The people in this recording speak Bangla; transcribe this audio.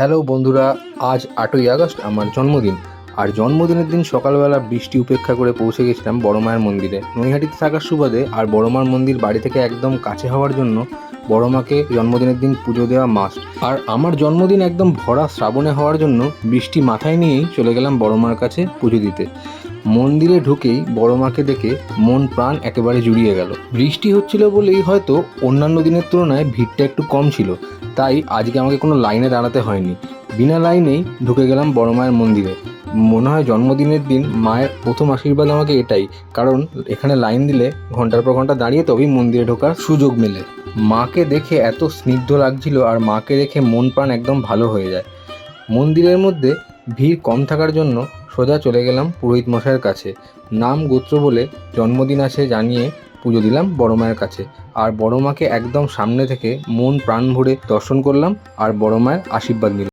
হ্যালো বন্ধুরা, আজ আটই আগস্ট, আমার জন্মদিন। আর জন্মদিনের দিন সকালবেলা বৃষ্টি উপেক্ষা করে পৌঁছে গেছিলাম বড় মায়ের মন্দিরে। নৈহাটিতে থাকার সুবাদে আর বড় মার মন্দির বাড়ি থেকে একদম কাছে হওয়ার জন্য বড় মাকে জন্মদিনের দিন পুজো দেওয়া মাস্ট আর আমার জন্মদিন একদম ভরা শ্রাবণে হওয়ার জন্য বৃষ্টি মাথায় নিয়েই চলে গেলাম বড় মার কাছে পুজো দিতে। মন্দিরে ঢুকেই বড় মাকে দেখে মন প্রাণ একেবারে জুড়িয়ে গেল। বৃষ্টি হচ্ছিল বলেই হয়তো অন্যান্য দিনের তুলনায় ভিড়টা একটু কম ছিল। তাই আজকে আমাকে কোনো লাইনে দাঁড়াতে হয়নি। বিনা লাইনেই ঢুকে গেলাম বড় মায়ের মন্দিরে। মনে হয় জন্মদিনের দিন মায়ের প্রথম আশীর্বাদ আমাকে এটাই, কারণ এখানে লাইন দিলে ঘণ্টার পর ঘণ্টা দাঁড়িয়ে তবেই মন্দিরে ঢোকার সুযোগ মেলে। মাকে দেখে এত স্নিগ্ধ লাগছিল আর মাকে দেখে মন প্রাণ একদম ভালো হয়ে যায়। মন্দিরের মধ্যে ভিড় কম থাকার জন্য সোজা চলে গেলাম পুরোহিত মশাইয়ের কাছে। নাম গোত্র বলে জন্মদিন আছে জানিয়ে পুজো দিলাম বড় মায়ের কাছে। আর বড় মাকে একদম সামনে থেকে মন প্রাণ ভরে দর্শন করলাম আর বড় মায়ের আশীর্বাদ নিলাম।